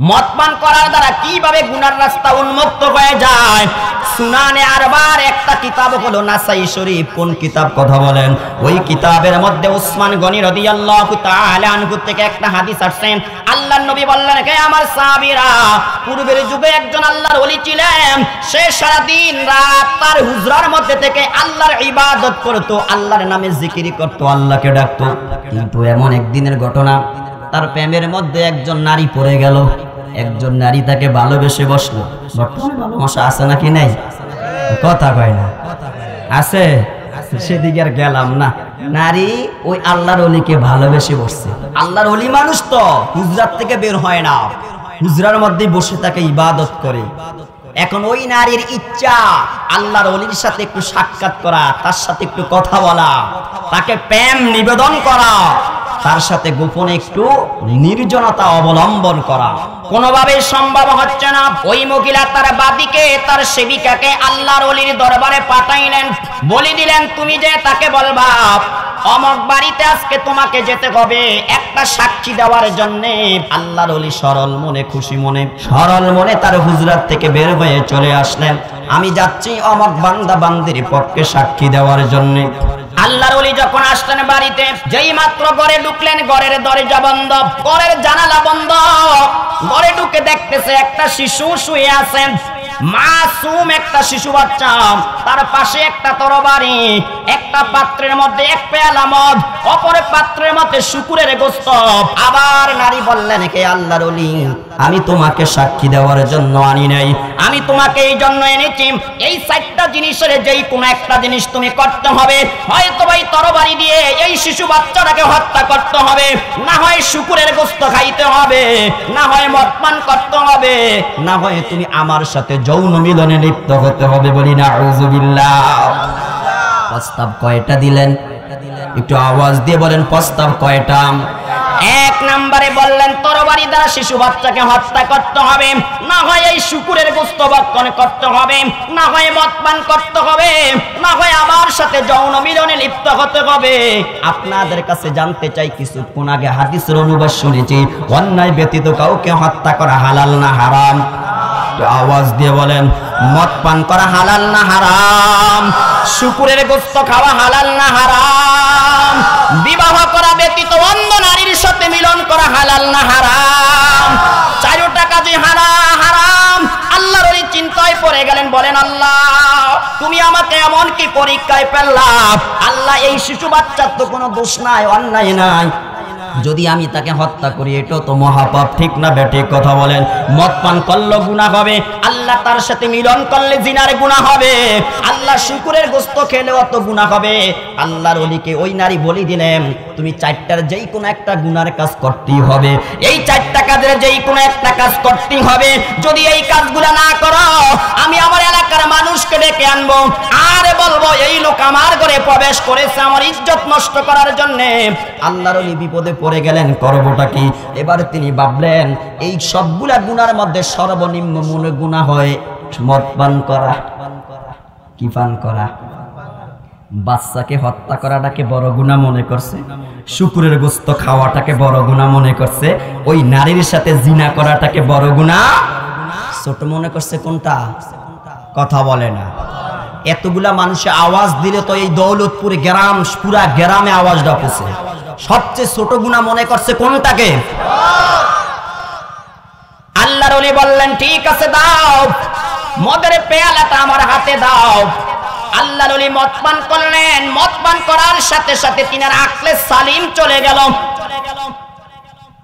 মদ পান করার দ্বারা কীভাবে গুনার রাস্তা উন্মুক্ত হয়ে যায়? সুনানে আরবার একটা কিতাব হলো নাসাই শরীফ। কোন কিতাব কথা বলেন? ওই কিতাবের মধ্যে উসমান গনি রাদিয়াল্লাহু তাআলা আনহু থেকে একটা হাদিস আসছেন আল্লাহর নবী বললেন কে আমার সাহাবীরা, পূর্বের যুগে একজন আল্লাহর ওলি ছিলেন। সে সারা দিন রাত তার হুজরার মধ্যে থেকে আল্লাহর ইবাদত করতো, আল্লাহর নামে জিকির করতো, আল্লাহকে ডাকতো। কিন্তু এমন একদিনের ঘটনা, তার প্রেমের মধ্যে একজন নারী পড়ে গেল। একজন নারী তাকে ভালোবেসে বসল। ভালোবাসা আছে নাকি নেই? কথা কয় না। আছে? সেদিকে আর গেলাম না। নারী ওই আল্লাহর অলিকে ভালোবেসে বসছে। আল্লাহর অলি মানুষ তো, হুজরাত থেকে বের হয় না। হুজরার মধ্যে বসে তাকে ইবাদত করে। এখন ওই নারীর ইচ্ছা, আল্লাহর অলির সাথে একটু সাক্ষাৎ করা, তার সাথে একটু কথা বলা, তাকে প্রেম নিবেদন করা, তার সাথে গোপনে একটু নির্জনতা অবলম্বন করা। কোনোভাবে সম্ভব হচ্ছে না। ওই মহিলা তার বাদিকে, তার সেবিকাকে আল্লাহর অলির দরবারে পাঠাইলেন। বলে দিলেন, তুমি যে তাকে বলবা, অমক বাড়িতে আজকে তোমাকে যেতে হবে। একটা সাক্ষী দেওয়ার জন্য আল্লাহর অলি সরল মনে খুশি মনে, সরল মনে তার হুজরাত থেকে বের হয়ে চলে আসলেন। আমি যাচ্ছি অমক বান্দা বান্দির পক্ষে সাক্ষী দেওয়ার জন্য। আল্লাহর ওলি যখন আসলেন বাড়িতে, যেই মাত্র ঘরে ঢুকলেন, ঘরের দরজা বন্ধ। ঘরের জানালা বন্ধ। ঘরে ঢুকে দেখতেছে একটা শিশু শুয়ে আছেন মাসুম একটা শিশু বাচ্চা, তার পাশে একটা তরবারি, একটা পাত্রের মধ্যে এক পেয়ালা মদ অপর পাত্রের মধ্যে শুকুরের গোস্ত। আবার নারী বললেন কে আল্লাহর আমি তোমাকে সাক্ষী দেওয়ার জন্য আনি নাই। আমি তোমাকে এই জন্য এনেছি। এই চারটা জিনিসের যেই কোনো একটা জিনিস তুমি করতে হবে। হয়তো ভাই তরবারি দিয়ে শিশু বাচ্চাটাকে হত্যা করতে হবে। না হয় শুকুরের গোস্ত খাইতে হবে, না হয় মদ পান করতে হবে, না হয় তুমি আমার সাথে যৌন মিলনে লিপ্ত হতে হবে বলি না প্রস্তাব কয়টা দিলেন? একটু আওয়াজ দিয়ে বলেন প্রস্তাব কয়টা? এক নম্বরে বললেন, তরবারি দ্বারা শিশু বাচ্চাকে হত্যা করতে হবে, না হয় এই শুকুরের গোস্ত বক্ষণ করতে হবে, না হয় মদ করতে হবে, না হয় আমার সাথে যৌন মিলনে লিপ্ত হতে হবে। আপনাদের কাছে জানতে চাই, কিছুক্ষণ আগে হাদিসের অনুবাদ শুনেছি, অন্যায় ব্যতীত কাউকে হত্যা করা হালাল না হারাম? আওয়াজ দিয়ে বলেন মদ পান করা হালাল না হারাম? শুকুরের গোস্ত খাওয়া হালাল না হারাম? তুমি আমাকে এমন কি পরীক্ষায় পেলাম আল্লাহ, এই শিশু বাচ্চার তো কোনো দোষ নাই, অন্যায় নাই। যদি আমি তাকে হত্যা করি এটা তো মহাপাপ, ঠিক না বেঠিক কথা বলেন। মদ পান করলে গুণা হবে, আল্লাহ তার সাথে মিলন করলে জিনার গুণা হবে। আল্লাহ শুকুরের গোস্ত খেলে অত গুণা হবে। আল্লাহর অলিকে ওই নারী বলি দিলেন তুমি চারটার যেই কোনো একটা গুনার কাজ করতেই হবে। এই চারটা কাজের যেই কোনো একটা কাজ করতেই হবে। যদি এই কাজগুলো না করো, আমি আমার এলাকার মানুষকে ডেকে আনব আর বলব, এই লোক আমার ঘরে প্রবেশ করেছে, আমার ইজ্জত নষ্ট করার জন্য। আল্লাহর বিপদে পড়ে গেলেন, করবটা কি? এবার তিনি ভাবলেন, এই সবগুলা গুনার মধ্যে সর্বনিম্ন মনে গুণা হয় মদ পান করা, কি পান করা? বাচ্চাকে হত্যা করাটাকে বড় গুণা মনে করছে? শুকুরের গোস্ত খাওয়াটাকে বড় গুণা মনে করছে। ওই নারীর সাথে জিনা করাটাকে বড় গুণা ছোট মনে করছে কোনটা? কথা বলে না। এতগুলা মানুষে আওয়াজ দিলে তো এই দৌলতপুর গ্রাম, পুরা গ্রামে আওয়াজ পৌঁছে সবচেয়ে ছোট গুণা মনে করছে কোনটাকে? আল্লাহর বললেন, ঠিক আছে, দাও। মদের পেয়ালাটা আমার হাতে দাও। আল্লাহর ওলি মদ পান করলেন। মদ পান করার সাথে সাথে তিনার আকলে সালিম চলে গেল।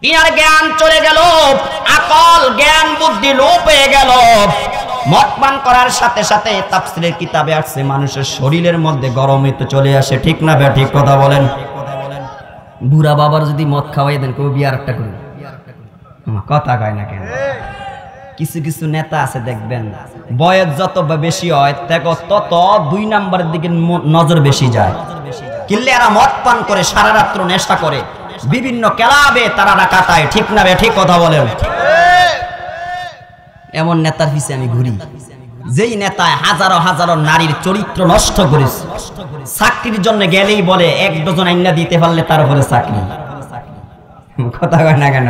তিনার জ্ঞান চলে গেল। আকল, জ্ঞান, বুদ্ধি, লোপ হয়ে গেল। মদ পান করার সাথে সাথে তাফসিরের কিতাবে আসছে, মানুষের শরীরের মধ্যে গরমে তো চলে আসে। ঠিক না বে ঠিক কথা বলেন। বুড়া বাবার যদি মদ খাওয়াই দেন, কেউ বিয়ার একটা করুন কথা কয় না কেন? কিছু কিছু নেতা আছে, দেখবেন। বয়স যত বেশি হয়, দেখো তত দুই নাম্বারের দিকে নজর বেশি যায়। কিনলে এরা মদ পান করে, সারা রাত্র নেশা করে। বিভিন্ন কেলাবে তারা কাটায় ঠিক না ঠিক কথা বলেন। এমন নেতার পিছে আমি ঘুরি। যেই নেতায় হাজারো হাজারো নারীর চরিত্র নষ্ট করেছে। চাকরির জন্য গেলেই বলে, এক ডজন আইনা দিতে পারলে তার উপরে চাকরি। কথা কয় না কেন?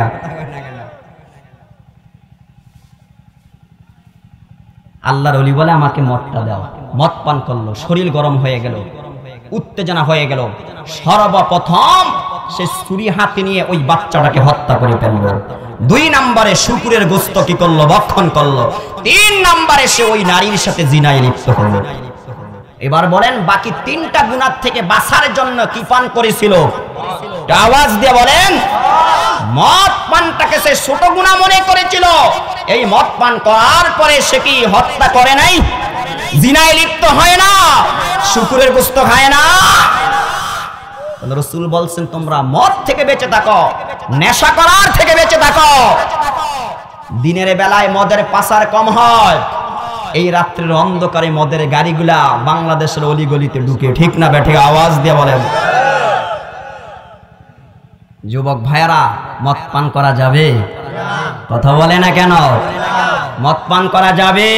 আল্লাহর অলি বলে আমাকে মদটা দাও। মদ পান করল, শরীর গরম হয়ে গেল, উত্তেজনা হয়ে গেল। সর্বপ্রথম সে ছুরি হাতে নিয়ে ওই বাচ্চাটাকে হত্যা করে ফেলল। দুই নম্বরে শুকুরের গোস্ত কি করল? ভক্ষণ করল। তিন নম্বরে সে ওই নারীর সাথে জিনায় লিপ্ত হলো। এবার বলেন, বাকি তিনটা গুণার থেকে বাঁচার জন্য কি পান করেছিল? আওয়াজ দিয়ে বলেন, মদ পানটাকে সে ছোট গুণা মনে করেছিল। এই মদ পান করার পরে সে কি হত্যা করে নাই? জিনায় লিপ্ত হয় না, শুকুরের গোস্ত খায় না। রসুল বলছেন, তোমরা মদ থেকে বেঁচে থাকো, নেশা করার থেকে বেঁচে থাকো। দিনের বেলায় মদের পাসার কম হয়। এই রাত্রের অন্ধকারে মদের গাড়িগুলা বাংলাদেশের অলিগলিতে ঢুকে, ঠিক না বেঠে আওয়াজ দিয়ে বলেন, যুবক ভাইয়ারা, মদ পান করা যাবে? কথা বলে না কেন? মদ পান করা যাবে?